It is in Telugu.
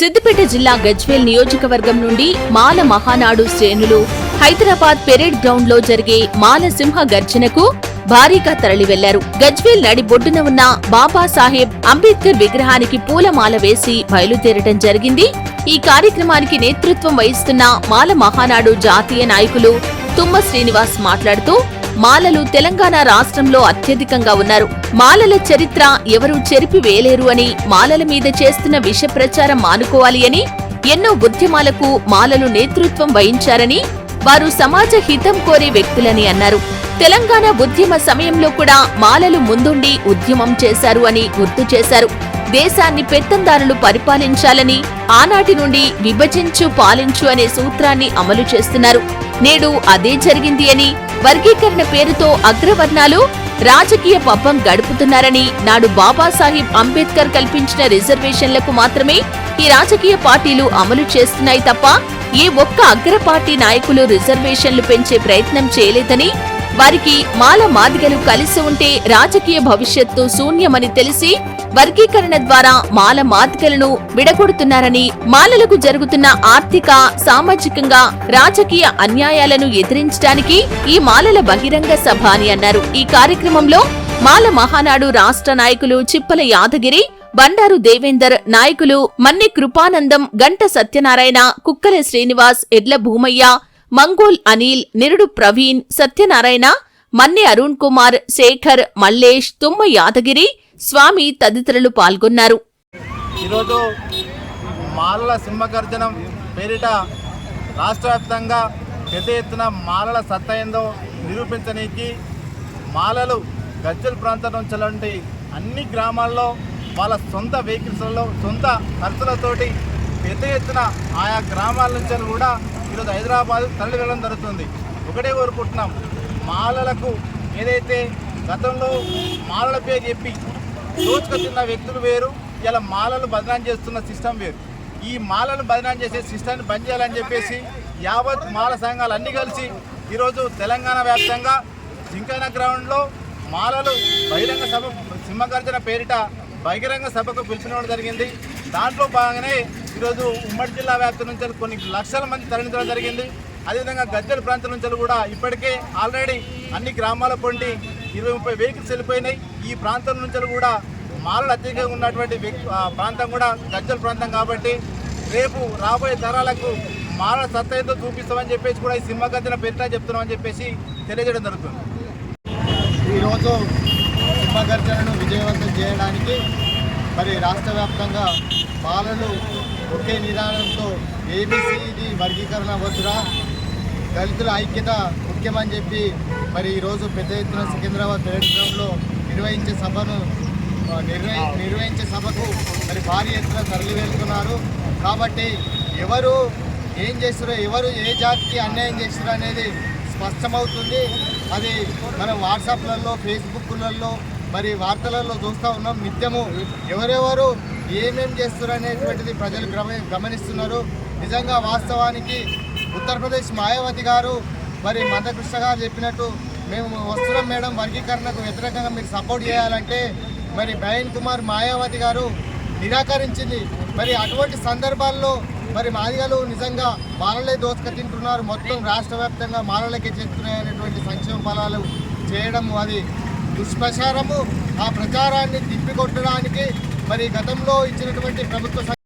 సిద్దిపేట జిల్లా గజ్వేల్ నియోజకవర్గం నుండి మాల మహానాడు శ్రేణులు హైదరాబాద్ పెరేడ్ గ్రౌండ్లో జరిగే మాల సింహ గర్జనకు భారీగా తరలి వెళ్ళారు గజ్వేల్ నడిబొడ్డున ఉన్న బాబాసాహెబ్ అంబేద్కర్ విగ్రహానికి పూలమాల వేసి బయలుదేరటం జరిగింది. ఈ కార్యక్రమానికి నేతృత్వం వహిస్తున్న మాల మహానాడు జాతీయ నాయకులు తుమ్మ శ్రీనివాస్ మాట్లాడుతూ మాలలు తెలంగాణ రాష్ట్రంలో అత్యధికంగా ఉన్నారు. మాలల చరిత్ర ఎవరూ చెరిపి వేయలేరు అని మాలల మీద చేస్తున్న విష ప్రచారం మానుకోవాలి అని ఎన్నో ఉద్యమాలకు మాలలు నేతృత్వం వహించారని వారు సమాజ హితం కోరే వ్యక్తులని అన్నారు. తెలంగాణ ఉద్యమ సమయంలో కూడా మాలలు ముందుండి ఉద్యమం చేశారు అని గుర్తు చేశారు. దేశాన్ని పెత్తందారులు పరిపాలించాలని ఆనాటి నుండి విభజించు పాలించు అనే సూత్రాన్ని అమలు చేస్తున్నారు. నేడు అదే జరిగింది అని వర్గీకరణ పేరుతో అగ్రవర్ణాలు రాజకీయ పబ్బం గడుపుతున్నారని నాడు బాబాసాహెబ్ అంబేద్కర్ కల్పించిన రిజర్వేషన్లకు మాత్రమే ఈ రాజకీయ పార్టీలు అమలు చేస్తున్నాయి తప్ప ఏ ఒక్క అగ్ర పార్టీ నాయకులు రిజర్వేషన్లు పెంచే ప్రయత్నం చేయలేదని వారికి మాల మాదిగలు కలిసి ఉంటే రాజకీయ భవిష్యత్తు శూన్యమని తెలిసి వర్గీకరణ ద్వారా మాల మాదిగలను విడగొడుతున్నారని మాలలకు జరుగుతున్న ఆర్థిక సామాజికంగా రాజకీయ అన్యాయాలను ఎదిరించడానికి ఈ మాలల బహిరంగ సభ అని అన్నారు. ఈ కార్యక్రమంలో మాల మహానాడు రాష్ట్ర నాయకులు చిప్పల యాదగిరి బండారు దేవేందర్ నాయకులు మన్ని కృపానందం గంట సత్యనారాయణ కుక్కల శ్రీనివాస్ ఎడ్ల భూమయ్య మంగోల్ అనిల్ నిరుడు ప్రవీణ్ సత్యనారాయణ మన్నె అరుణ్ కుమార్ శేఖర్ మల్లేష్ తుమ్మ యాదగిరి స్వామి తదితరులు పాల్గొన్నారు. ఈరోజు మాలల సింహగర్జనం పేరిట రాష్ట్ర వ్యాప్తంగా పెద్ద ఎత్తున మాలల సత్తా ఏందో నిరూపించనీకి మాలలు గజ్జల ప్రాంతం నుంచి అన్ని గ్రామాల్లో వాళ్ళ సొంత వెహికల్స్లలో సొంత ఖర్చులతోటి పెద్ద ఎత్తున ఆయా గ్రామాల నుంచి కూడా ఈరోజు హైదరాబాద్ తరలి వెళ్ళడం జరుగుతుంది. ఒకటే కోరుకుంటున్నాం. మాలలకు ఏదైతే గతంలో మాలల పేరు చెప్పి దోచుకు తిన్న వ్యక్తులు వేరు ఇలా మాలలు బదనాం చేస్తున్న సిస్టమ్ వేరు. ఈ మాలను బదనాం చేసే సిస్టమ్ని బంద్ చేయాలని చెప్పేసి యావత్ మాల సంఘాలు అన్నీ కలిసి ఈరోజు తెలంగాణ వ్యాప్తంగా జింకన గ్రౌండ్లో మాలలు బహిరంగ సభ సింహగర్జన పేరిట బహిరంగ సభకు పిలిపినడం జరిగింది. దాంట్లో భాగంగానే ఈరోజు ఉమ్మడి జిల్లా వ్యాప్తి నుంచి కొన్ని లక్షల మంది తరలించడం జరిగింది. అదేవిధంగా గద్దెల ప్రాంతం నుంచి కూడా ఇప్పటికే ఆల్రెడీ అన్ని గ్రామాల పొండి ఇరవై ముప్పై వెహికల్స్ వెళ్ళిపోయినాయి. ఈ ప్రాంతం నుంచి కూడా మాలలు అత్యధికంగా ఉన్నటువంటి వ్యక్తి ఆ ప్రాంతం కూడా గజ్జల ప్రాంతం కాబట్టి రేపు రాబోయే తరాలకు మాలల సత్తా ఏందో చూపిస్తామని చెప్పేసి కూడా ఈ సింహ గద్దెన పెరిటా చెప్తున్నామని చెప్పేసి తెలియజేయడం జరుగుతుంది. ఈరోజు సింహగర్జనను విజయవంతం చేయడానికి మరి రాష్ట్ర వ్యాప్తంగా బాలలు ఒకే నిదానంతో ఏబిసిడి వర్గీకరణ వద్దురా దళితుల ఐక్యత ముఖ్యమని చెప్పి మరి ఈరోజు పెద్ద ఎత్తున సికింద్రాబాద్ పెరేడ్ నిర్వహించే సభను నిర్వహి నిర్వహించే సభకు మరి భారీ ఎత్తున తరలి వెళ్తున్నారు కాబట్టి ఎవరు ఏం చేస్తారో ఎవరు ఏ జాతికి అన్యాయం చేస్తారో అనేది స్పష్టమవుతుంది. అది మనం వాట్సాప్లలో ఫేస్బుక్లలో మరి వార్తలలో చూస్తూ ఉన్నాం. నిత్యము ఎవరెవరు ఏమేం చేస్తున్నారు అనేటువంటిది ప్రజలు గమ గమనిస్తున్నారు. నిజంగా వాస్తవానికి ఉత్తరప్రదేశ్ మాయావతి గారు మరి మందకృష్ణ గారు చెప్పినట్టు మేము వస్తున్నాం మేడం వర్గీకరణకు వ్యతిరేకంగా మీరు సపోర్ట్ చేయాలంటే మరి బయన్ కుమార్ మాయావతి గారు నిరాకరించింది. మరి అటువంటి సందర్భాల్లో మరి మాదిగలు నిజంగా మాలలే దోసుక తింటున్నారు మొత్తం రాష్ట్ర వ్యాప్తంగా మాలలకే చేస్తున్నాయనేటువంటి సంక్షేమ ఫలాలు చేయడం అది దుష్ప్రచారము. ఆ ప్రచారాన్ని తిప్పికొట్టడానికి మరి గతంలో ఇచ్చినటువంటి ప్రభుత్వ